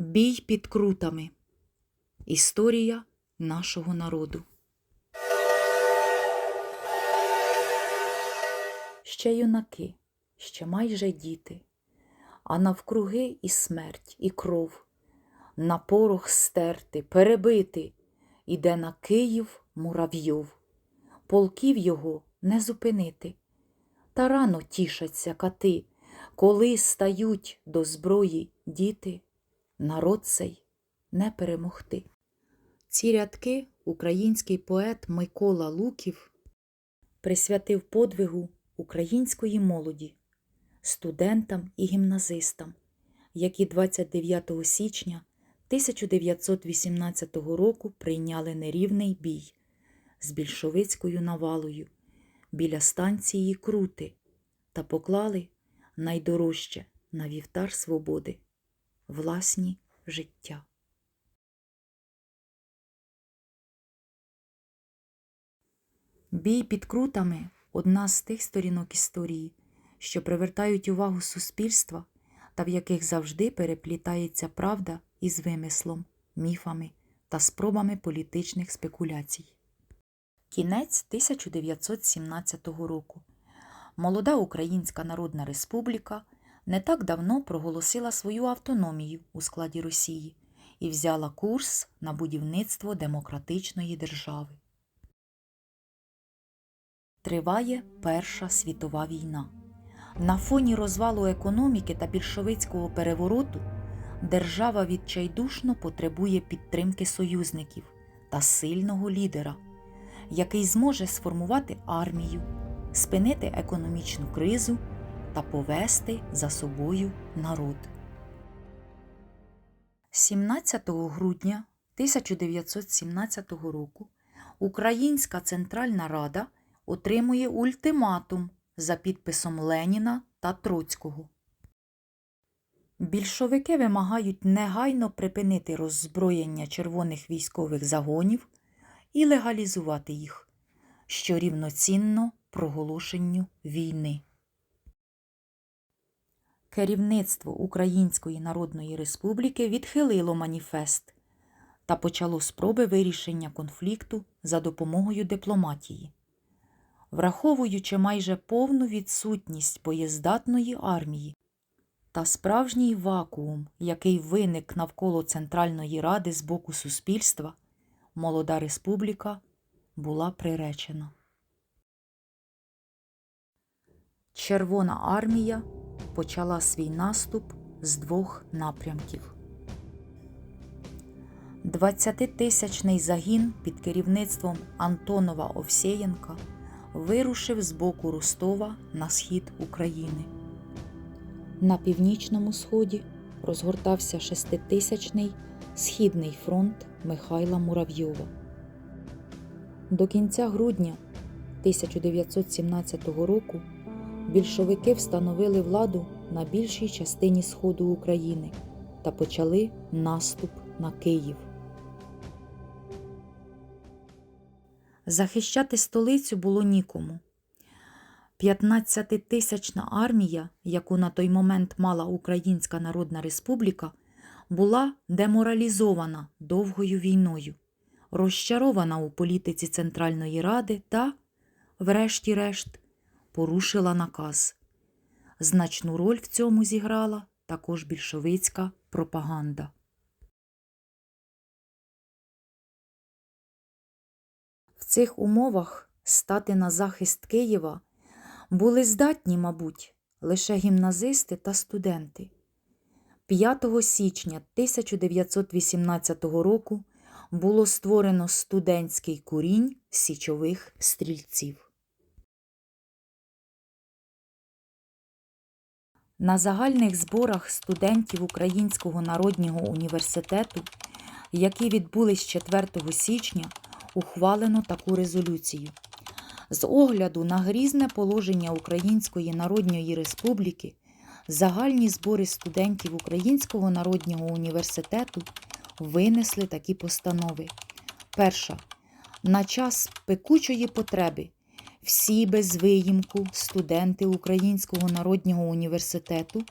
Бій під крутами. Історія нашого народу. Ще юнаки, ще майже діти, а навкруги і смерть, і кров, на порох стерти, перебити, іде на Київ муравйов. Полків його не зупинити. Та рано тішаться кати, коли стають до зброї діти, народ цей не перемогти. Ці рядки український поет Микола Луків присвятив подвигу української молоді, студентам і гімназистам, які 29 січня 1918 року прийняли нерівний бій з більшовицькою навалою біля станції Крути та поклали найдорожче на вівтар свободи власні життя. Бій під крутами одна з тих сторінок історії, що привертають увагу суспільства та в яких завжди переплітається правда із вимислом, міфами та спробами політичних спекуляцій. Кінець 1917 року. Молода Українська Народна Республіка не так давно проголосила свою автономію у складі Росії і взяла курс на будівництво демократичної держави. Триває Перша світова війна. На фоні розвалу економіки та більшовицького перевороту держава відчайдушно потребує підтримки союзників та сильного лідера, який зможе сформувати армію, спинити економічну кризу та повести за собою народ. 17 грудня 1917 року Українська Центральна Рада отримує ультиматум за підписом Леніна та Троцького. Більшовики вимагають негайно припинити роззброєння червоних військових загонів і легалізувати їх, що рівноцінно проголошенню війни. Керівництво Української Народної Республіки відхилило маніфест та почало спроби вирішення конфлікту за допомогою дипломатії. Враховуючи майже повну відсутність боєздатної армії та справжній вакуум, який виник навколо Центральної Ради з боку суспільства, молода республіка була приречена. Червона армія почала свій наступ з двох напрямків. 20-тисячний загін під керівництвом Антонова Овсєєнка вирушив з боку Ростова на схід України. На північному сході розгортався шеститисячний Східний фронт Михайла Муравйова. До кінця грудня 1917 року більшовики встановили владу на більшій частині сходу України та почали наступ на Київ. Захищати столицю було нікому. 15-тисячна армія, яку на той момент мала Українська Народна Республіка, була деморалізована довгою війною, розчарована у політиці Центральної Ради та, врешті-решт, порушила наказ. Значну роль в цьому зіграла також більшовицька пропаганда. В цих умовах стати на захист Києва були здатні, мабуть, лише гімназисти та студенти. 5 січня 1918 року було створено студентський курінь січових стрільців. На загальних зборах студентів Українського народнього університету, які відбулись 4 січня, ухвалено таку резолюцію. З огляду на грізне положення Української Народної Республіки, загальні збори студентів Українського народного університету винесли такі постанови. Перша. На час пекучої потреби всі без виїмку студенти Українського народного університету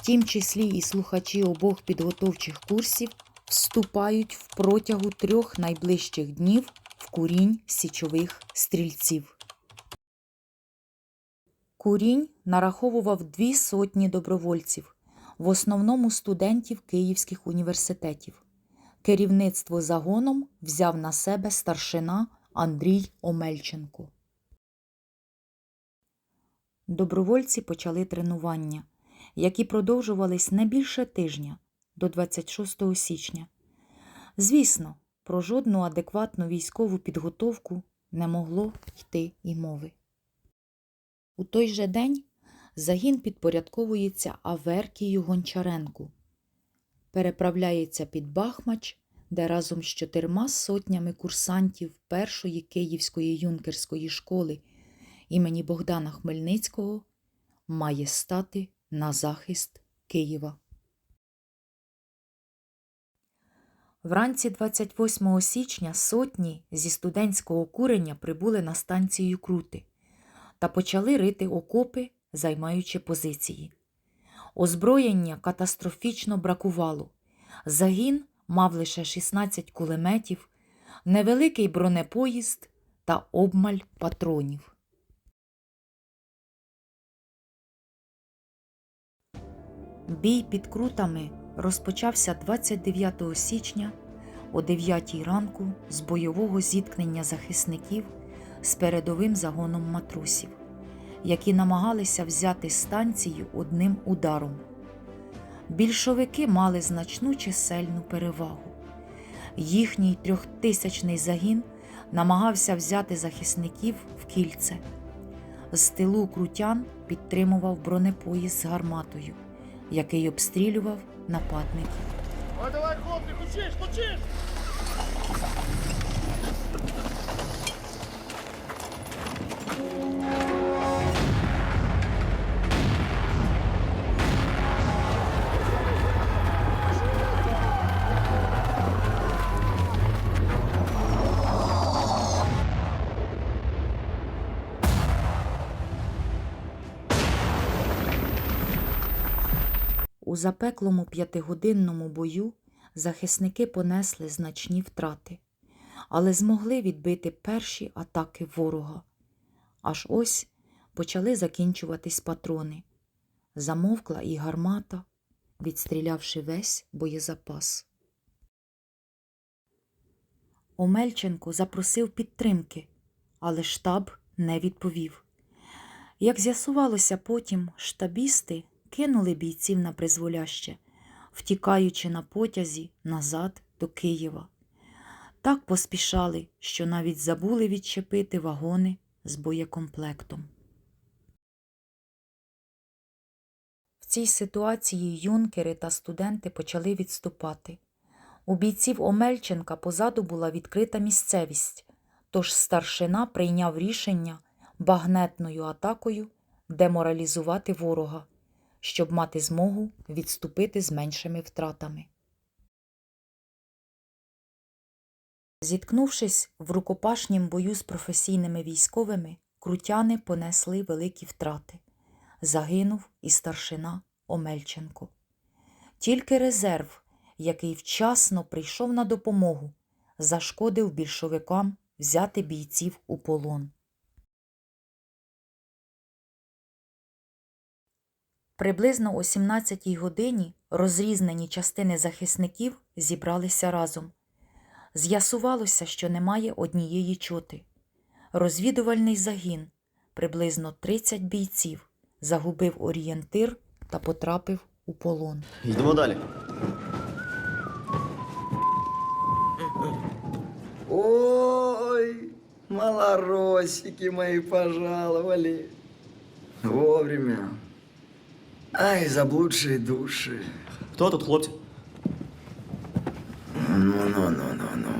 тім числі і слухачі обох підготовчих курсів вступають в протягу трьох найближчих днів в курінь січових стрільців. Курінь нараховував дві сотні добровольців, в основному студентів київських університетів. Керівництво загоном взяв на себе старшина Андрій Омельченко. Добровольці почали тренування, які продовжувались не більше тижня до 26 січня. Звісно, про жодну адекватну військову підготовку не могло йти і мови. У той же день загін підпорядковується Аверкію Гончаренку, переправляється під Бахмач, де разом з чотирма сотнями курсантів першої Київської юнкерської школи імені Богдана Хмельницького має стати на захист Києва. Вранці 28 січня сотні зі студентського курення прибули на станцію Крути та почали рити окопи, займаючи позиції. Озброєння катастрофічно бракувало. Загін мав лише 16 кулеметів, невеликий бронепоїзд та обмаль патронів. Бій під крутами розпочався 29 січня о 9 ранку з бойового зіткнення захисників з передовим загоном матросів, які намагалися взяти станцію одним ударом. Більшовики мали значну чисельну перевагу. Їхній трьохтисячний загін намагався взяти захисників в кільце. З тилу крутян підтримував бронепоїзд з гарматою, який обстрілював нападників. Давай, давай, хлопці, хочеш, хочеш! У запеклому п'ятигодинному бою захисники понесли значні втрати, але змогли відбити перші атаки ворога. Аж ось почали закінчуватись патрони. Замовкла і гармата, відстрілявши весь боєзапас. Омельченко запросив підтримки, але штаб не відповів. Як з'ясувалося потім, штабісти кинули бійців на призволяще, втікаючи на потязі назад до Києва. Так поспішали, що навіть забули відчепити вагони з боєкомплектом. В цій ситуації юнкери та студенти почали відступати. У бійців Омельченка позаду була відкрита місцевість, тож старшина прийняв рішення багнетною атакою деморалізувати ворога, щоб мати змогу відступити з меншими втратами. Зіткнувшись в рукопашнім бою з професійними військовими, крутяни понесли великі втрати. Загинув і старшина Омельченко. Тільки резерв, який вчасно прийшов на допомогу, зашкодив більшовикам взяти бійців у полон. Приблизно о 17-й годині розрізнені частини захисників зібралися разом. З'ясувалося, що немає однієї чоти. Розвідувальний загін, приблизно 30 бійців, загубив орієнтир та потрапив у полон. Йдемо далі. Ой, малоросики мои пожаловали. Вовремя. Ай, заблудшие души. Хто тут, хлопці? Ну-ну-ну-ну-ну.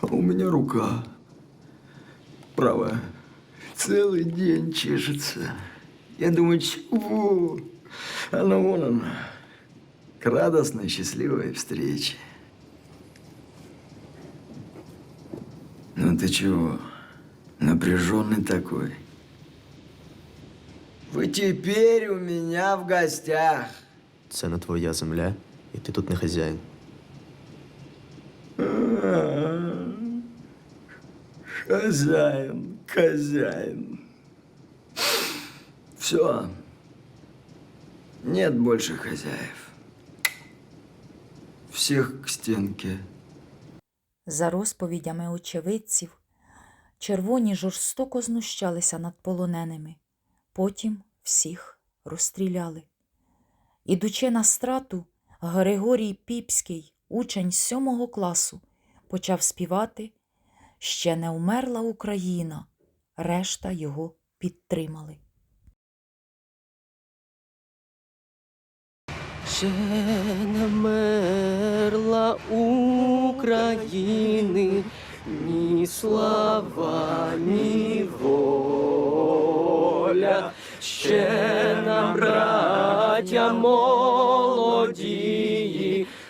У меня рука правая целый день чешется. Я думаю, чего? Она вон она. К радостной, счастливой встрече. Ну ты чего? Напряженный такой. Вы теперь у меня в гостях. Це не твоя земля, і ти тут не хазяїн. Хозяин, хозяин. Все. Нет больше хозяев. Всех к стенке. За розповідями очевидців, червоні жорстоко знущалися над полоненими, потім всіх розстріляли. Ідучи на страту, Григорій Піпський, учень сьомого класу, почав співати Ще не вмерла Україна. Решта його підтримали. Ще не мерла України, ні слава, ні воля, ще нам, браття молодії,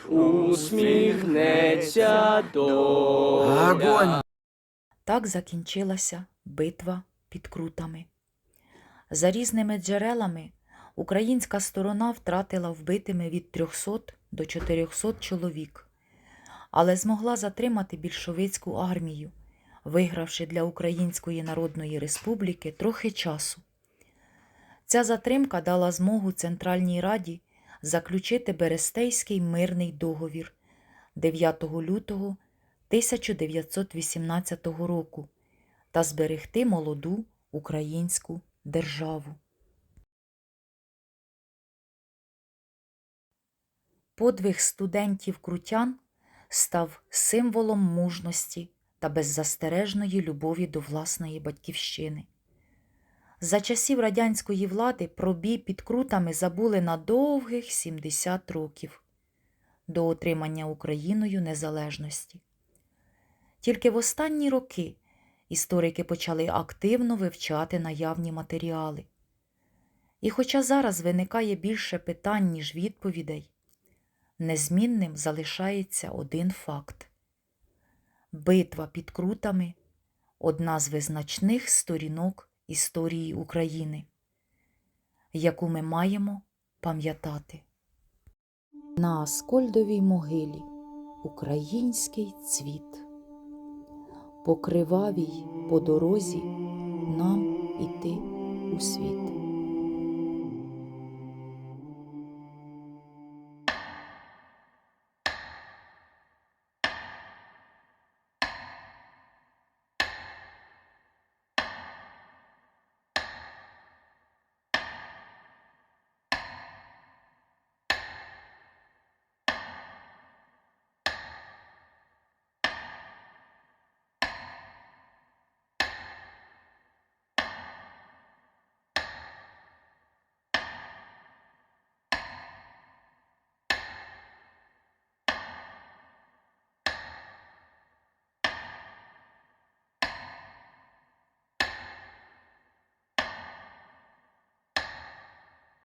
усміхнеться доля. Огонь! Так закінчилася битва під крутами. За різними джерелами українська сторона втратила вбитими від 300 до 400 чоловік, але змогла затримати більшовицьку армію, вигравши для Української Народної Республіки трохи часу. Ця затримка дала змогу Центральній Раді заключити Берестейський мирний договір 9 лютого 1918 року та зберегти молоду українську державу. Подвиг студентів крутян став символом мужності та беззастережної любові до власної батьківщини. За часів радянської влади про бій під крутами забули на довгих 70 років до отримання Україною незалежності. Тільки в останні роки історики почали активно вивчати наявні матеріали. І хоча зараз виникає більше питань, ніж відповідей, незмінним залишається один факт. Битва під крутами одна з визначних сторінок історії України, яку ми маємо пам'ятати. На Аскольдовій могилі український цвіт. По кривавій по дорозі нам іти у світ.